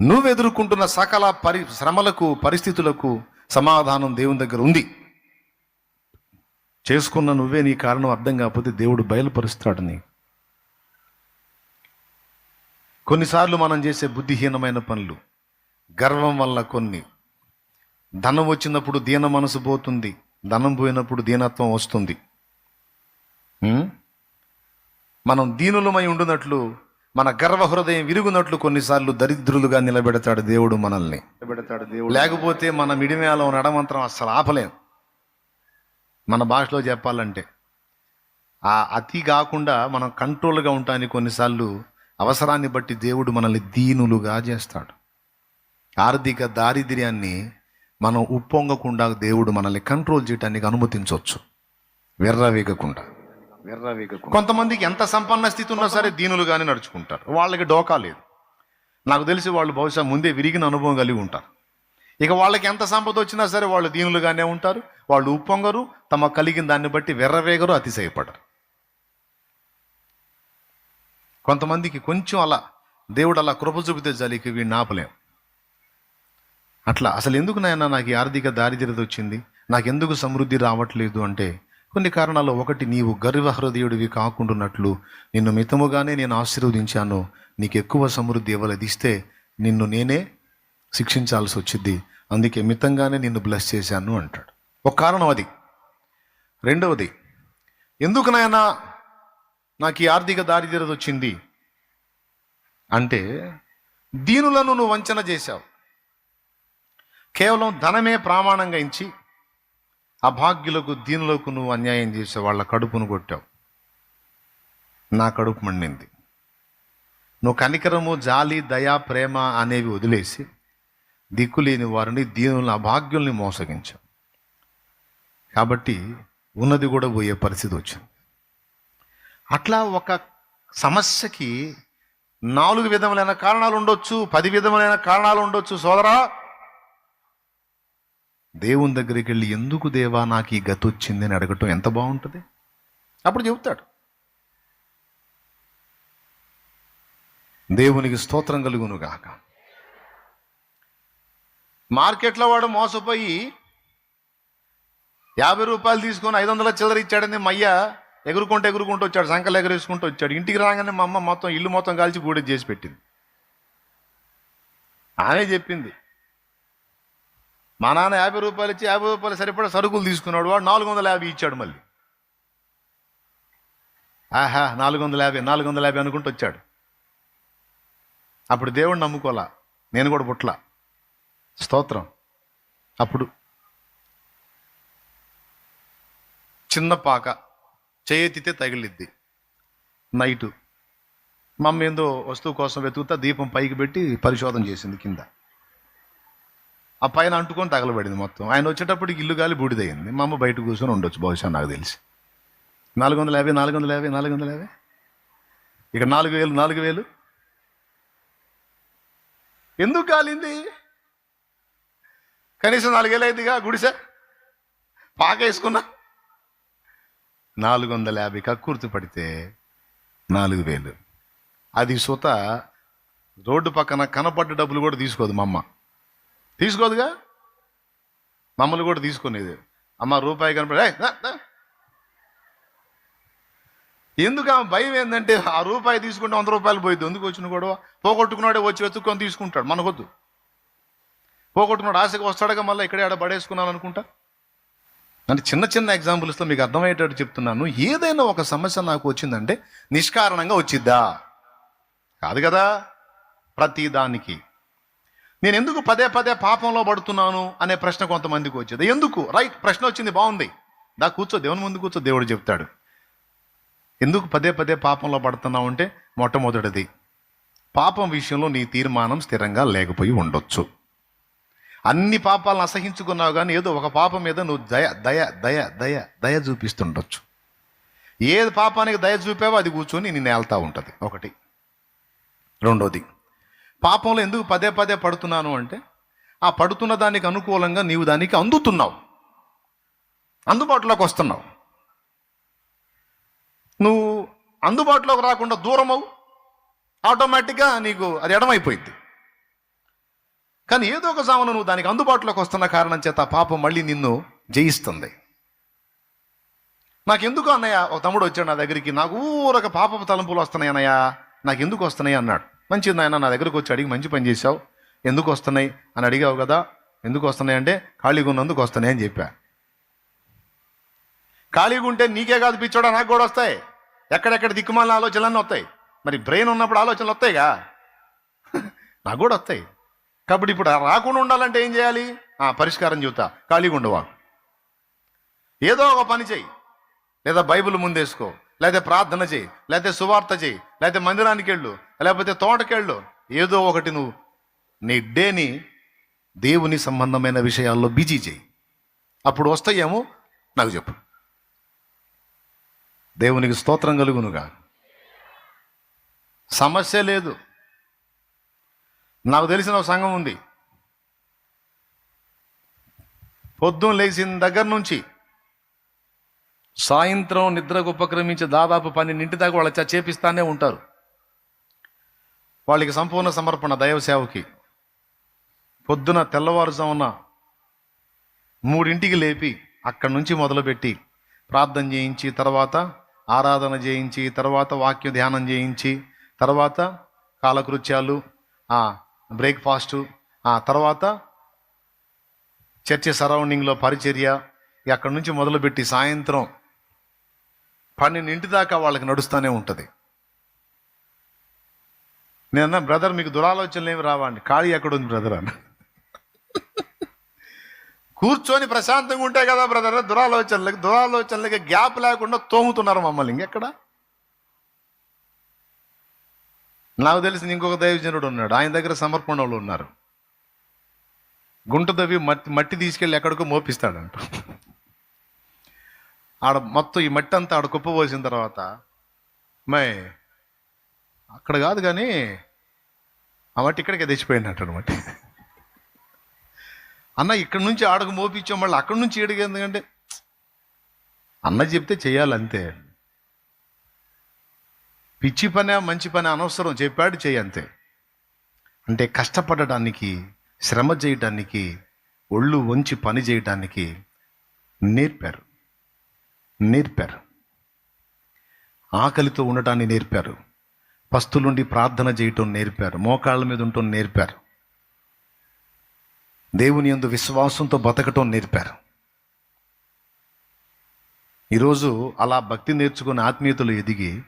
నువ్వు ఎదుర్కొంటున్న సకల పరి శ్రమలకు పరిస్థితులకు సమాధానం దేవుని దగ్గర ఉంది. చేసుకున్న నువ్వే నీ కారణం అర్థం కాకపోతే దేవుడు బయలుపరుస్తాడు నీ కొన్నిసార్లు మనం చేసే బుద్ధిహీనమైన పనులు గర్వం వల్ల కొన్ని. ధనం వచ్చినప్పుడు దీన మనసు పోతుంది ధనం పోయినప్పుడు దీనత్వం వస్తుంది. మనం దీనులమై ఉండునట్లు మన గర్వ హృదయం విరుగునట్లు కొన్నిసార్లు దరిద్రులుగా నిలబెడతాడు దేవుడు మనల్ని. నిలబెడతాడు దేవుడు లేకపోతే మన మిడిమేలో నడమంత్రం అస్సలు ఆపలేం. మన భాషలో చెప్పాలంటే ఆ అతి కాకుండా మనం కంట్రోల్గా ఉంటానికి కొన్నిసార్లు అవసరాన్ని బట్టి దేవుడు మనల్ని దీనులుగా చేస్తాడు. ఆర్థిక దారిద్ర్యాన్ని మనం ఉప్పొంగకుండా దేవుడు మనల్ని కంట్రోల్ చేయడానికి అనుమతించవచ్చు. వెర్రవేగకుండా. కొంతమందికి ఎంత సంపన్న స్థితి ఉన్నా సరే దీనులుగానే నడుచుకుంటారు. వాళ్ళకి డోకా లేదు. నాకు తెలిసి వాళ్ళు బహుశా ముందే విరిగిన అనుభవం కలిగి ఉంటారు. ఇక వాళ్ళకి ఎంత సంపద వచ్చినా సరే వాళ్ళు దీనులుగానే ఉంటారు. వాళ్ళు ఉప్పొంగరు. తమ కలిగిన దాన్ని బట్టి వెర్రవేగరు అతిశయపడరు. కొంతమందికి కొంచెం అలా దేవుడు అలా కృప చూపితే జలికి వీడిని ఆపలేం. అట్లా అసలు ఎందుకు నాయన నాకు ఆర్థిక దారిద్ర్యత వచ్చింది? నాకెందుకు సమృద్ధి రావట్లేదు అంటే కొన్ని కారణాలు ఒకటి నీవు గర్వ హృదయుడివి కాకుండాన్నట్లు నిన్ను మితముగానే నేను ఆశీర్వదించాను. నీకు ఎక్కువ సమృద్ధి ఇవ్వలేదిస్తే నిన్ను నేనే శిక్షించాల్సి వచ్చింది. అందుకే మితంగానే నిన్ను బ్లెస్ చేశాను అంటాడు. ఒక కారణం అది. రెండవది ఎందుకు నాయనా నాకు ఈ ఆర్థిక దారిద్ర్యత వచ్చింది అంటే దీనులను నువ్వు వంచన చేశావు. కేవలం ధనమే ప్రామాణంగా ఇచ్చి అభాగ్యులకు దీనిలోకి నువ్వు అన్యాయం చేసే వాళ్ళ కడుపును కొట్టావు. నా కడుపు మండింది. నువ్వు కనికరము జాలి దయ ప్రేమ అనేవి వదిలేసి దిక్కులేని వారిని దీనులను అభాగ్యుల్ని మోసగించావు. కాబట్టి ఉన్నది కూడా పోయే పరిస్థితి వచ్చింది. అట్లా ఒక సమస్యకి నాలుగు విధములైన కారణాలు ఉండొచ్చు పది విధములైన కారణాలు ఉండొచ్చు సోదరా. దేవుని దగ్గరికి వెళ్ళి ఎందుకు దేవా నాకు ఈ గతి వచ్చింది అని అడగటం ఎంత బాగుంటుంది? అప్పుడు చెబుతాడు. దేవునికి స్తోత్రం కలుగును గాక. మార్కెట్లో వాడు మోసపోయి యాభై రూపాయలు తీసుకొని ఐదు వందల చిల్లర ఇచ్చాడని మయ్య ఎగురుకుంటూ ఎగురుకుంటూ వచ్చాడు సంకలు ఎగరేసుకుంటూ వచ్చాడు. ఇంటికి రాగానే మా అమ్మ మొత్తం ఇల్లు మొత్తం కాల్చి బూడిద చేసి పెట్టింది. ఆమె చెప్పింది మా నాన్న యాభై రూపాయలు ఇచ్చి యాభై రూపాయలు సరిపడా సరుకులు తీసుకున్నాడు. వాడు నాలుగు వందల యాభై ఇచ్చాడు మళ్ళీ. ఆహా నాలుగు వందల యాభై నాలుగు వందల యాభై అనుకుంటూ వచ్చాడు. అప్పుడు దేవుడు నమ్ముకోలా నేను కూడా పుట్ల స్తోత్రం. అప్పుడు చిన్న పాక చేయెత్తితే తగిలిద్ది. నైటు. మమ్మ ఏందో వస్తువు కోసం వెతుకుతా దీపం పైకి పెట్టి పరిశోధన చేసింది కింద. ఆ పైన అంటుకొని తగలబడింది మొత్తం. ఆయన వచ్చేటప్పటికి ఇల్లు గాలి బూడిదయ్యింది. మా అమ్మ బయట కూర్చొని ఉండొచ్చు బహుశా నాకు తెలిసి. నాలుగు వందల యాభై నాలుగు వందల యాభై నాలుగు వందల యాభై? ఇక నాలుగు వేలు నాలుగు వేలు? ఎందుకు కాలింది? కనీసం నాలుగేళ్ళు అయిందిగా గుడిసె? పాక వేసుకున్నా? నాలుగు వందల యాభై కక్కుర్తి పడితే నాలుగు వేలు. అది సుత రోడ్డు పక్కన కనపడ్డ డబ్బులు కూడా తీసుకోదు మా అమ్మ. తీసుకోదుగా? మమ్మల్ని కూడా తీసుకునేది. అమ్మ రూపాయి కనపడే ఎందుకు ఆమె భయం ఏంటంటే ఆ రూపాయి తీసుకుంటే వంద రూపాయలు పోయింది ఎందుకు వచ్చిన గొడవ? పోగొట్టుకున్నాడే వచ్చి వెతుక్కొని తీసుకుంటాడు. మనకొద్దు. పోగొట్టుకున్నాడు. ఆశగా వస్తాడుగా మళ్ళీ ఇక్కడే ఆడ పడేసుకున్నాను అనుకుంటా అంటే చిన్న చిన్న ఎగ్జాంపుల్స్తో మీకు అర్థమయ్యేటట్టు చెప్తున్నాను. ఏదైనా ఒక సమస్య నాకు వచ్చిందంటే నిష్కారణంగా వచ్చిద్దా? కాదు కదా? ప్రతి దానికి. నేను ఎందుకు పదే పదే పాపంలో పడుతున్నాను అనే ప్రశ్న కొంతమందికి వచ్చేది. ఎందుకు? రైట్ ప్రశ్న వచ్చింది బాగుంది. దా కూర్చో దేవుని ముందు కూర్చో దేవుడు చెప్తాడు. ఎందుకు పదే పదే పాపంలో పడుతున్నావు అంటే మొట్టమొదటిది పాపం విషయంలో నీ తీర్మానం స్థిరంగా లేకపోయి ఉండొచ్చు. అన్ని పాపాలను అసహించుకున్నావు కానీ ఏదో ఒక పాపం మీద నువ్వు దయ దయ దయ దయ దయ చూపిస్తుండొచ్చు. ఏ పాపానికి దయ చూపావో అది కూర్చొని నేను నేల్తా ఉంటుంది. ఒకటి. రెండోది పాపంలో ఎందుకు పదే పదే పడుతున్నాను అంటే ఆ పడుతున్న దానికి అనుకూలంగా నీవు దానికి అందుతున్నావు. అందుబాటులోకి వస్తున్నావు. నువ్వు అందుబాటులోకి రాకుండా దూరం అవు. ఆటోమేటిక్గా నీకు అది ఎడమైపోయింది. కానీ ఏదో ఒక జామున నువ్వు దానికి అందుబాటులోకి వస్తున్న కారణం చేత పాపం మళ్ళీ నిన్ను జయిస్తుంది. నాకెందుకు అన్నయ్య ఒక తమ్ముడు వచ్చాడు నా దగ్గరికి నాకు ఊరక పాపపు తలంపులు వస్తున్నాయి అన్నయ్య నాకు ఎందుకు వస్తున్నాయి అన్నాడు. మంచిది నాయన నా దగ్గరకు వచ్చి అడిగి మంచి పని చేశావు. ఎందుకు వస్తున్నాయి? అని అడిగావు కదా. ఎందుకు వస్తున్నాయి అంటే ఖాళీగా ఉన్నందుకు వస్తున్నాయి అని చెప్పా. ఖాళీగా ఉంటే నీకే కాదు పిచ్చోడా నాకు కూడా వస్తాయి. ఎక్కడెక్కడ దిక్కుమాలిన ఆలోచనలన్నీ వస్తాయి. మరి బ్రెయిన్ ఉన్నప్పుడు ఆలోచనలు వస్తాయిగా? నాకు కూడా వస్తాయి. కాబట్టి ఇప్పుడు రాకుండా ఉండాలంటే ఏం చేయాలి? ఆ, పరిష్కారం చూతా ఖాళీగా ఉండవా? ఏదో ఒక పని చెయ్యి లేదా బైబిల్ ముందేసుకో. లేదా ప్రార్థన చేయి. లేదా సువార్త చేయి. లేదా మందిరానికి వెళ్ళు. లేకపోతే తోటకెళ్ళు ఏదో ఒకటి నువ్వు నీ డేని దేవుని సంబంధమైన విషయాల్లో బిజీ చేయి. అప్పుడు వస్తాయేమో? నాకు చెప్పు. దేవునికి స్తోత్రం కలుగునుగా. సమస్య లేదు. నాకు తెలిసిన ఒక సంఘం ఉంది. పొద్దున్న లేచిన దగ్గర నుంచి సాయంత్రం నిద్రకు ఉపక్రమించి దాదాపు పన్నెండింటి దాకా వాళ్ళ చేపిస్తానే ఉంటారు. వాళ్ళకి సంపూర్ణ సమర్పణ దైవ సేవకి పొద్దున తెల్లవారుజామున మూడింటికి లేపి అక్కడి నుంచి మొదలుపెట్టి ప్రార్థన చేయించి తర్వాత ఆరాధన చేయించి తర్వాత వాక్య ధ్యానం చేయించి తర్వాత కాలకృత్యాలు బ్రేక్ఫాస్టు ఆ తర్వాత చర్చి సరౌండింగ్లో పరిచర్య అక్కడి నుంచి మొదలుపెట్టి సాయంత్రం పన్నెండింటి దాకా వాళ్ళకి నడుస్తూనే ఉంటుంది. నేను బ్రదర్ మీకు దురాలోచనలు ఏమి రావండి ఖాళీ ఎక్కడ ఉంది బ్రదర్? అన్న. కూర్చొని ప్రశాంతంగా ఉంటాయి కదా బ్రదర్ దురాలోచనలకి దురాలోచనలకి గ్యాప్ లేకుండా తోముతున్నారు మమ్మల్ని. ఇంకెక్కడ నాకు తెలిసిన ఇంకొక దైవజనుడు ఉన్నాడు. ఆయన దగ్గర సమర్పణ వాళ్ళు ఉన్నారు. గుంట దవ్వి మట్టి మట్టి తీసుకెళ్ళి ఎక్కడికో మోపిస్తాడంట. ఆడ మొత్తం ఈ మట్టి అంతా ఆడ కుప్ప పోసిన తర్వాత మై అక్కడ కాదు కానీ ఆ మట్టి ఇక్కడికే తెచ్చిపోయినట్టు అనమాట అన్న ఇక్కడ నుంచి ఆడకు మోపించాం మళ్ళీ అక్కడి నుంచి ఏడికి ఎందుకంటే? అన్న చెప్తే చేయాలంతే. పిచ్చి పనే మంచి పని అనవసరం చెప్పాడు చేయి అంతే. అంటే కష్టపడడానికి శ్రమ చేయటానికి ఒళ్ళు వంచి పని చేయటానికి నేర్పారు. నేర్పారు. ఆకలితో ఉండటాన్ని నేర్పారు. పస్తులుండి ప్రార్థన చేయటం నేర్పారు మోకాళ్ళ మీద ఉండటం నేర్పారు. దేవుని యందు విశ్వాసంతో బతకటం నేర్పారు. ఈరోజు అలా భక్తి నేర్చుకుని ఆత్మీయతలు ఎదిగి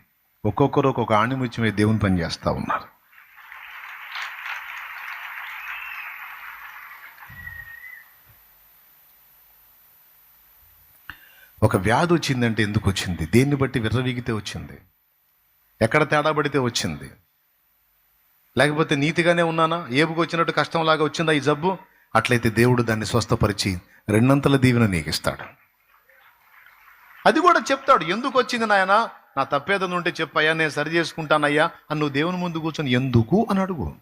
ఒక్కొక్కరు ఒక్కొక్క ఆణిముత్యం మీద దేవుని పని చేస్తూ ఉన్నారు. ఒక వ్యాధి వచ్చిందంటే ఎందుకు వచ్చింది? దేన్ని బట్టి విర్రవీగితే వచ్చింది? ఎక్కడ తేడా పడితే వచ్చింది. లేకపోతే నీతిగానే ఉన్నానా? ఏపుకు వచ్చినట్టు కష్టంలాగా వచ్చిందా ఈ జబ్బు? అట్లయితే దేవుడు దాన్ని స్వస్థపరిచి రెండంతల దీవెన నీకు ఇస్తాడు అది కూడా చెప్తాడు. ఎందుకు వచ్చింది నాయన? నా తప్పేదను ఉంటే చెప్పయ్యా నేను సరి చేసుకుంటానయ్యా అని నువ్వు దేవుని ముందు కూర్చొని ఎందుకు అని అడుగు.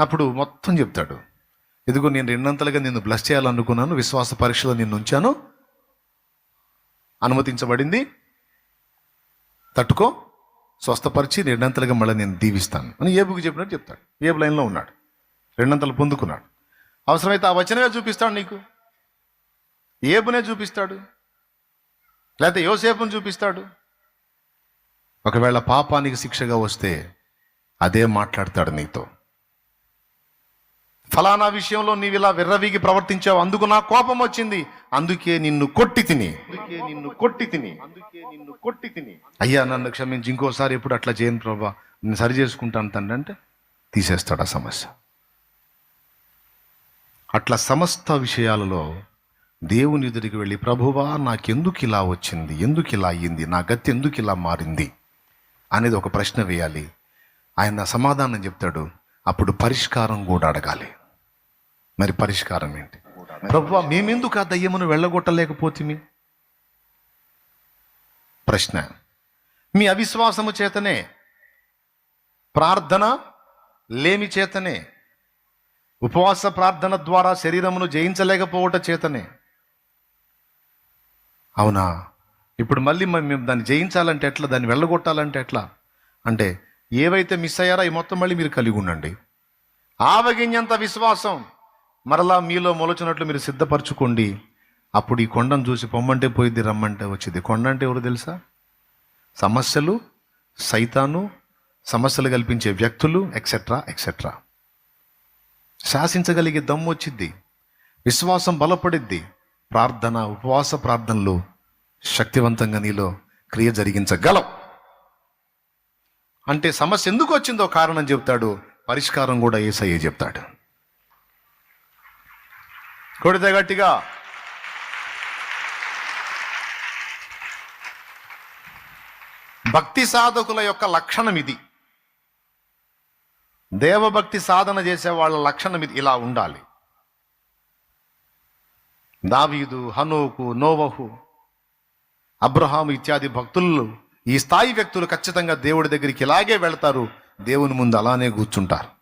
అప్పుడు మొత్తం చెప్తాడు. ఇదిగో నేను రెండంతలుగా నిన్ను బ్లస్ చేయాలనుకున్నాను విశ్వాస పరీక్షలో నిన్ను ఉంచాను. అనుమతించబడింది. తట్టుకో స్వస్థపరిచి రెండంతలుగా మళ్ళీ నేను దీవిస్తాను అని ఏబుకి చెప్పినట్టు చెప్తాడు. ఏబు లైన్లో ఉన్నాడు. రెండంతలు పొందుకున్నాడు. అవసరమైతే ఆ వచనమే చూపిస్తాడు నీకు. ఏబునే చూపిస్తాడు. లేకపోతే యోసేపును చూపిస్తాడు. ఒకవేళ పాపానికి శిక్షగా వస్తే అదే మాట్లాడతాడు నీతో. ఫలానా విషయంలో నీవు ఇలా విర్రవీగి ప్రవర్తించావు అందుకు నా కోపం వచ్చింది. అందుకే నిన్ను కొట్టి తిని. అందుకే నిన్ను కొట్టి తిని. అందుకే నిన్ను కొట్టి తిని. అయ్యా నన్ను క్షమించి ఇంకోసారి ఎప్పుడు అట్లా చేయను ప్రభా. నేను సరి చేసుకుంటాను తండ్రి అంటే తీసేస్తాడు ఆ సమస్య. అట్లా సమస్త విషయాలలో దేవుని ఎదురికి వెళ్ళి ప్రభువా నాకెందుకు ఇలా వచ్చింది? ఎందుకు ఇలా అయ్యింది? నా గతి ఎందుకు ఇలా మారింది? అనేది ఒక ప్రశ్న వేయాలి. ఆయన సమాధానం చెప్తాడు. అప్పుడు పరిష్కారం కూడా అడగాలి. మరి పరిష్కారం ఏంటి? ప్రభు మేమెందుకు ఆ దయ్యమును వెళ్ళగొట్టలేకపోతిమి? ప్రశ్న. మీ అవిశ్వాసము చేతనే ప్రార్థన లేమి చేతనే ఉపవాస ప్రార్థన ద్వారా శరీరమును జయించలేకపోవట చేతనే. అవునా? ఇప్పుడు మళ్ళీ మేము దాన్ని జయించాలంటే ఎట్లా? దాన్ని వెళ్ళగొట్టాలంటే ఎట్లా? అంటే ఏవైతే మిస్ అయ్యారో అవి మొత్తం మళ్ళీ మీరు కలిగి ఉండండి. ఆవగింజంత విశ్వాసం. మరలా మీలో మొలచినట్లు మీరు సిద్ధపరచుకోండి. అప్పుడు ఈ కొండను చూసి పొమ్మంటే పోయిద్ది రమ్మంటే వచ్చింది కొండ అంటే ఎవరు తెలుసా? సమస్యలు సైతాను సమస్యలు కల్పించే వ్యక్తులు ఎక్సెట్రా ఎక్సెట్రా శాసించగలిగే దమ్ము వచ్చిద్ది. విశ్వాసం బలపడిద్ది. ప్రార్థన ఉపవాస ప్రార్థనలు శక్తివంతంగా నీలో క్రియ జరిగించగలవు అంటే సమస్య ఎందుకు వచ్చిందో కారణం చెప్తాడు. పరిష్కారం కూడా ఏసయ్యే చెప్తాడు. కొడితే గట్టిగా. భక్తి సాధకుల యొక్క లక్షణం ఇది. దేవభక్తి సాధన చేసే వాళ్ళ లక్షణం ఇది. ఇలా ఉండాలి. దావీదు హనోకు నోవహు అబ్రహాం ఇత్యాది భక్తులు ఈ స్థాయి వ్యక్తులు ఖచ్చితంగా దేవుడి దగ్గరికి ఇలాగే వెళతారు. దేవుని ముందు అలానే కూర్చుంటారు.